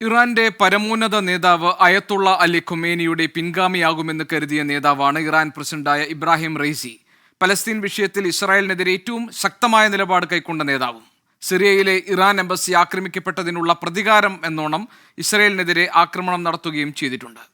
ഇറാന്റെ പരമോന്നത നേതാവ് അയത്തുള്ള അലി ഖുമേനിയുടെ പിൻഗാമിയാകുമെന്ന് കരുതിയ നേതാവാണ് ഇറാൻ പ്രസിഡന്റായ ഇബ്രാഹിം റെയ്സി. പലസ്തീൻ വിഷയത്തിൽ ഇസ്രായേലിനെതിരെ ഏറ്റവും ശക്തമായ നിലപാട് കൈക്കൊണ്ട നേതാവും. സിറിയയിലെ ഇറാൻ എംബസി ആക്രമിക്കപ്പെട്ടതിനുള്ള പ്രതികാരം എന്നോണം ഇസ്രായേലിനെതിരെ ആക്രമണം നടത്തുകയും ചെയ്തിട്ടുണ്ട്.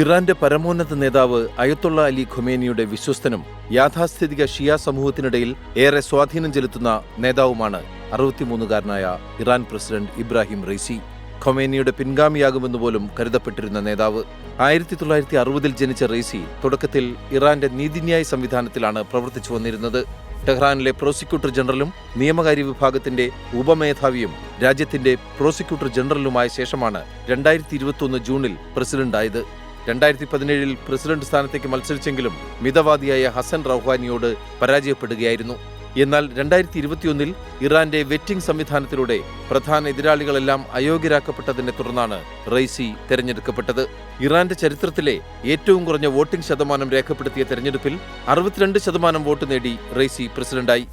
ഇറാന്റെ പരമോന്നത നേതാവ് അയത്തുള്ള അലി ഖുമേനിയുടെ വിശ്വസ്തനും യാഥാസ്ഥിതിക ഷിയ സമൂഹത്തിനിടയിൽ ഏറെ സ്വാധീനം ചെലുത്തുന്ന നേതാവുമാണ് അറുപത്തിമൂന്നുകാരനായ ഇറാൻ പ്രസിഡന്റ് ഇബ്രാഹിം റൈസി ഖൊമേനിയുടെ പിൻഗാമിയാകുമെന്ന് പോലും കരുതപ്പെട്ടിരുന്ന നേതാവ്. ആയിരത്തി തൊള്ളായിരത്തി അറുപതിൽ ജനിച്ച റൈസി തുടക്കത്തിൽ ഇറാന്റെ നീതിന്യായ സംവിധാനത്തിലാണ് പ്രവർത്തിച്ചു വന്നിരുന്നത്. ടെഹ്റാനിലെ പ്രോസിക്യൂട്ടർ ജനറലും നിയമകാര്യ വിഭാഗത്തിന്റെ ഉപമേധാവിയും രാജ്യത്തിന്റെ പ്രോസിക്യൂട്ടർ ജനറലുമായ ശേഷമാണ് രണ്ടായിരത്തി ഇരുപത്തിയൊന്ന് ജൂണിൽ പ്രസിഡന്റായത്. രണ്ടായിരത്തി പതിനേഴിൽ പ്രസിഡന്റ് സ്ഥാനത്തേക്ക് മത്സരിച്ചെങ്കിലും മിതവാദിയായ ഹസൻ റൌഹാനിയോട് പരാജയപ്പെടുകയായിരുന്നു. എന്നാൽ രണ്ടായിരത്തി ഇരുപത്തിയൊന്നിൽ ഇറാന്റെ വെറ്റിംഗ് സംവിധാനത്തിലൂടെ പ്രധാന എതിരാളികളെല്ലാം അയോഗ്യരാക്കപ്പെട്ടതിനെ തുടർന്നാണ് റൈസി തെരഞ്ഞെടുക്കപ്പെട്ടത്. ഇറാന്റെ ചരിത്രത്തിലെ ഏറ്റവും കുറഞ്ഞ വോട്ടിംഗ് ശതമാനം രേഖപ്പെടുത്തിയ തെരഞ്ഞെടുപ്പിൽ അറുപത്തിരണ്ട് ശതമാനം വോട്ട് നേടി റൈസി പ്രസിഡന്റായി.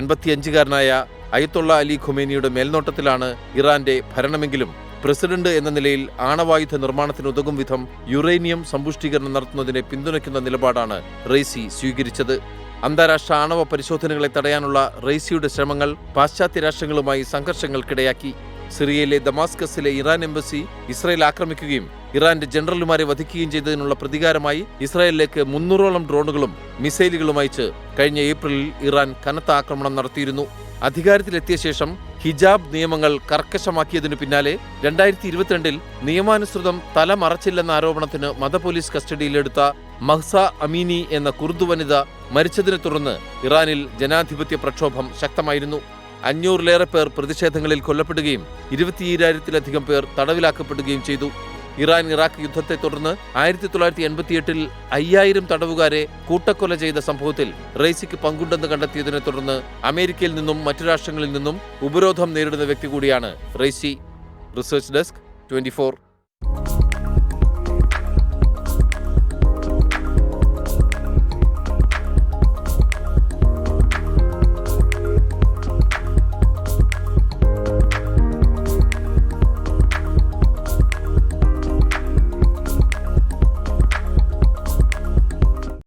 എൺപത്തിയഞ്ചുകാരനായ അയത്തുള്ള അലി ഖുമേനിയുടെ മേൽനോട്ടത്തിലാണ് ഇറാന്റെ ഭരണമെങ്കിലും പ്രസിഡന്റ് എന്ന നിലയിൽ ആണവായുധ നിർമ്മാണത്തിനുതകും വിധം യുറേനിയം സമ്പുഷ്ടീകരണം നടത്തുന്നതിനെ പിന്തുണയ്ക്കുന്ന നിലപാടാണ് റെയ്സി സ്വീകരിച്ചത്. അന്താരാഷ്ട്ര ആണവ പരിശോധനകളെ തടയാനുള്ള റെയ്സിയുടെ ശ്രമങ്ങൾ പാശ്ചാത്യ രാഷ്ട്രങ്ങളുമായി സംഘർഷങ്ങൾക്കിടയാക്കി. സിറിയയിലെ ദമാസ്കസിലെ ഇറാൻ എംബസി ഇസ്രായേൽ ആക്രമിക്കുകയും ഇറാന്റെ ജനറൽമാരെ വധിക്കുകയും ചെയ്തതിനുള്ള പ്രതികാരമായി ഇസ്രായേലിലേക്ക് മുന്നൂറോളം ഡ്രോണുകളും മിസൈലുകളും അയച്ച് കഴിഞ്ഞ ഏപ്രിലിൽ ഇറാൻ കനത്ത ആക്രമണം നടത്തിയിരുന്നു. അധികാരത്തിലെത്തിയ ശേഷം ഹിജാബ് നിയമങ്ങൾ കർക്കശമാക്കിയതിനു പിന്നാലെ രണ്ടായിരത്തി ഇരുപത്തിരണ്ടിൽ നിയമാനുസൃതം തല മറച്ചില്ലെന്ന ആരോപണത്തിന് മതപോലീസ് കസ്റ്റഡിയിലെടുത്ത മഹ്സ അമീനി എന്ന കുർദു വനിത മരിച്ചതിനെ തുടർന്ന് ഇറാനിൽ ജനാധിപത്യ പ്രക്ഷോഭം ശക്തമായിരുന്നു. അഞ്ഞൂറിലേറെ പേർ പ്രതിഷേധങ്ങളിൽ കൊല്ലപ്പെടുകയും ഇരുപത്തിയേഴായിരത്തിലധികം പേർ തടവിലാക്കപ്പെടുകയും ചെയ്തു. ഇറാൻ ഇറാഖ് യുദ്ധത്തെ തുടർന്ന് ആയിരത്തി തൊള്ളായിരത്തി എൺപത്തിയെട്ടിൽ അയ്യായിരം തടവുകാരെ കൂട്ടക്കൊല ചെയ്ത സംഭവത്തിൽ റൈസിക്ക് പങ്കുണ്ടെന്ന് കണ്ടെത്തിയതിനെ തുടർന്ന് അമേരിക്കയിൽ നിന്നും മറ്റു രാഷ്ട്രങ്ങളിൽ നിന്നും ഉപരോധം നേരിടുന്ന വ്യക്തി കൂടിയാണ് റൈസി റിസർച്ച് ഡെസ്ക് ട്വന്റി